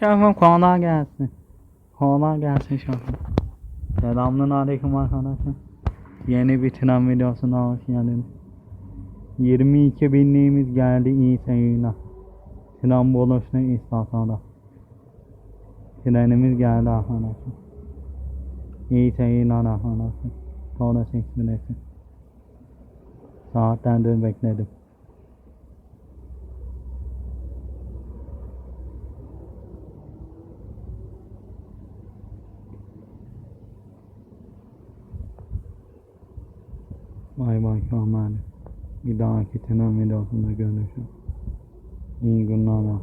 Şefim kolay gelsin. Kolay gelsin şefim. Selamun aleyküm arkadaşlar. Yeni bir tren videosuna hoş geldiniz. 22 binliğimiz geldi iyi seyirler. Tren buluştu istasyonda. Trenimiz geldi arkadaşlar. İyi seyirler arkadaşlar. Sonra çeksin Saatlerdir bekledim. Bay Kemal. Bir dahaki tren videosunda görüşürüz. İyi günler.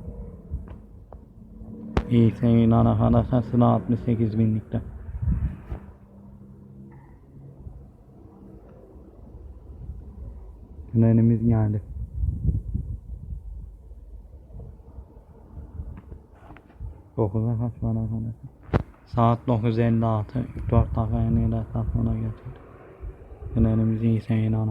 İyi seyirler arkadaşlar. Sıra 68 binlikte. Trenimiz geldi. Dokuza kaç var arkadaşlar? Saat 9.56. 4 dakika yeni de sonra getirdi. Trenimiz iyi seyirler.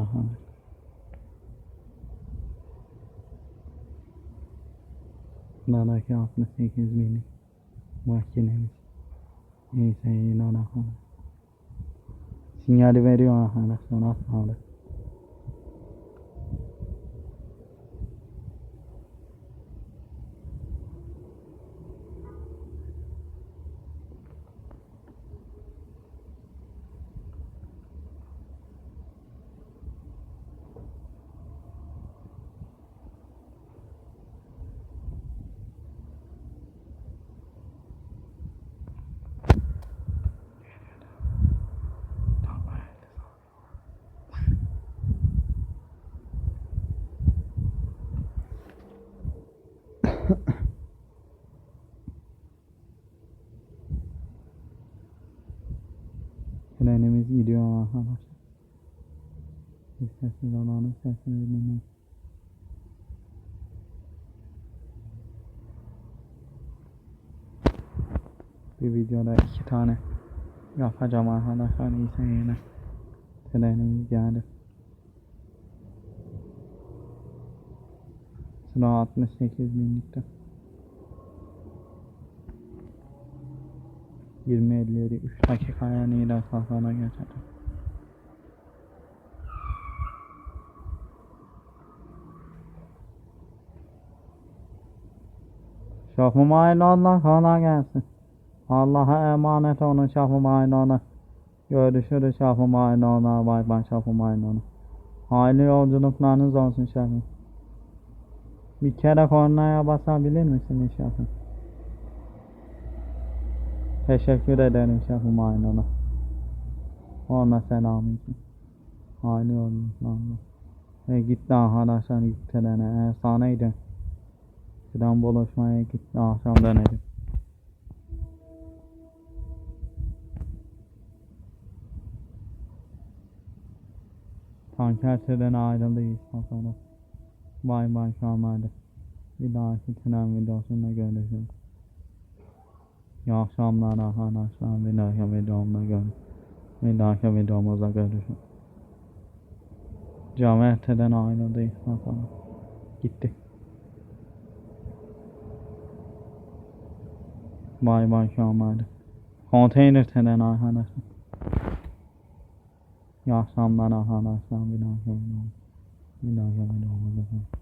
Sıradaki 68 binlik makinemiz. İyi seyirler. Sinyali veriyor arkadaşlar. Az kaldı. Trenimiz gidiyor arkadaşlar. Biz sessiz olalım, sessiz dinleyin. Bir videoda iki tane yapacağım arkadaşlar. İyi seyirler. Trenimiz geldi. Sıra 68 binlikte. 20-57 3 dakikaya Nida Safran'a geçecek. Şafım hayırlı Allah kolay gelsin. Allah'a emanet olun hayırlı olun. Görüşürüz hayırlı olun. Bay bay hayırlı olun. Hayırlı yolculuklarınız olsun şafım. Bir kere kornaya basabilir misiniz şafım? Teşekkür ederim şefim aynına. Ona selam için. Hayırlı. Allah. E gitti arkadaşlar trene. Efsaneydi. Tren buluşmaya gitti. Akşam dönelim. Tanker trene ayrıldı İstanbul'da. Bay bay hadi. Bir dahaki tren videosunda görüşürüz. İyi akşamlar arkadaşlar. Bir dahaki videomda görüşürüz. Bir dahaki videomuzda görüşürüz. Camiyetten ayrıldı sana. Gitti. Şu an hadi. Konteyner tren arkadaşlar. İyi akşamlar arkadaşlar. Bir dahaki videomuzda. Bir videomuzda görüşürüz.